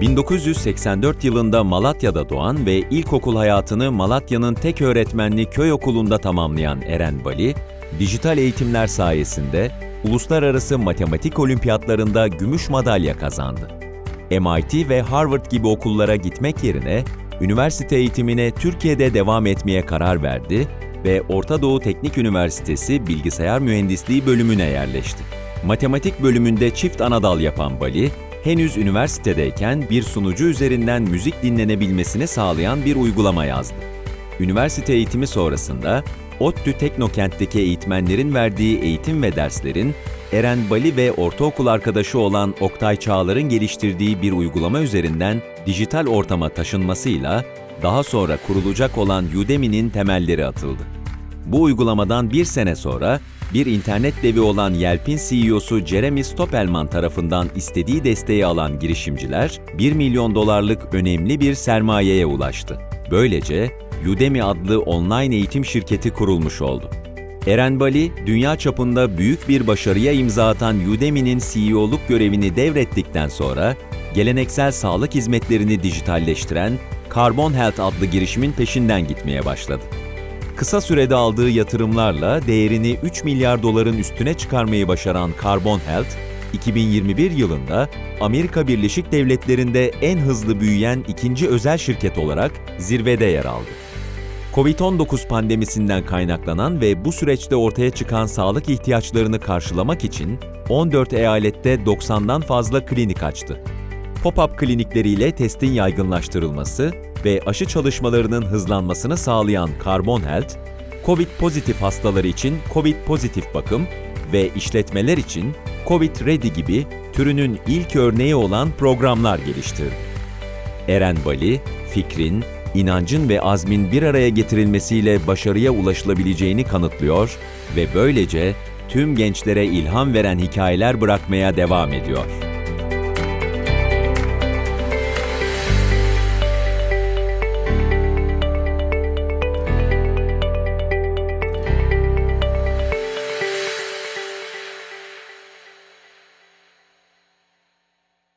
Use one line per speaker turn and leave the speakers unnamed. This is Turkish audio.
1984 yılında Malatya'da doğan ve ilkokul hayatını Malatya'nın tek öğretmenli köy okulunda tamamlayan Eren Bali, dijital eğitimler sayesinde uluslararası matematik olimpiyatlarında gümüş madalya kazandı. MIT ve Harvard gibi okullara gitmek yerine üniversite eğitimine Türkiye'de devam etmeye karar verdi ve Orta Doğu Teknik Üniversitesi Bilgisayar Mühendisliği bölümüne yerleşti. Matematik bölümünde çift anadal yapan Bali, henüz üniversitedeyken bir sunucu üzerinden müzik dinlenebilmesini sağlayan bir uygulama yazdı. Üniversite eğitimi sonrasında ODTÜ Teknokent'teki eğitmenlerin verdiği eğitim ve derslerin Eren Bali ve ortaokul arkadaşı olan Oktay Çağlar'ın geliştirdiği bir uygulama üzerinden dijital ortama taşınmasıyla daha sonra kurulacak olan Udemy'nin temelleri atıldı. Bu uygulamadan bir sene sonra bir internet devi olan Yelp'in CEO'su Jeremy Stoppelman tarafından istediği desteği alan girişimciler 1 milyon dolarlık önemli bir sermayeye ulaştı. Böylece Udemy adlı online eğitim şirketi kurulmuş oldu. Eren Bali, dünya çapında büyük bir başarıya imza atan Udemy'nin CEO'luk görevini devrettikten sonra, geleneksel sağlık hizmetlerini dijitalleştiren Carbon Health adlı girişimin peşinden gitmeye başladı. Kısa sürede aldığı yatırımlarla değerini 3 milyar doların üstüne çıkarmayı başaran Carbon Health, 2021 yılında Amerika Birleşik Devletleri'nde en hızlı büyüyen ikinci özel şirket olarak zirvede yer aldı. Covid-19 pandemisinden kaynaklanan ve bu süreçte ortaya çıkan sağlık ihtiyaçlarını karşılamak için 14 eyalette 90'dan fazla klinik açtı. Pop-up klinikleriyle testin yaygınlaştırılması ve aşı çalışmalarının hızlanmasını sağlayan Carbon Health, COVID pozitif hastaları için COVID pozitif bakım ve işletmeler için COVID Ready gibi türünün ilk örneği olan programlar geliştirdi. Eren Bali, fikrin, inancın ve azmin bir araya getirilmesiyle başarıya ulaşılabileceğini kanıtlıyor ve böylece tüm gençlere ilham veren hikayeler bırakmaya devam ediyor.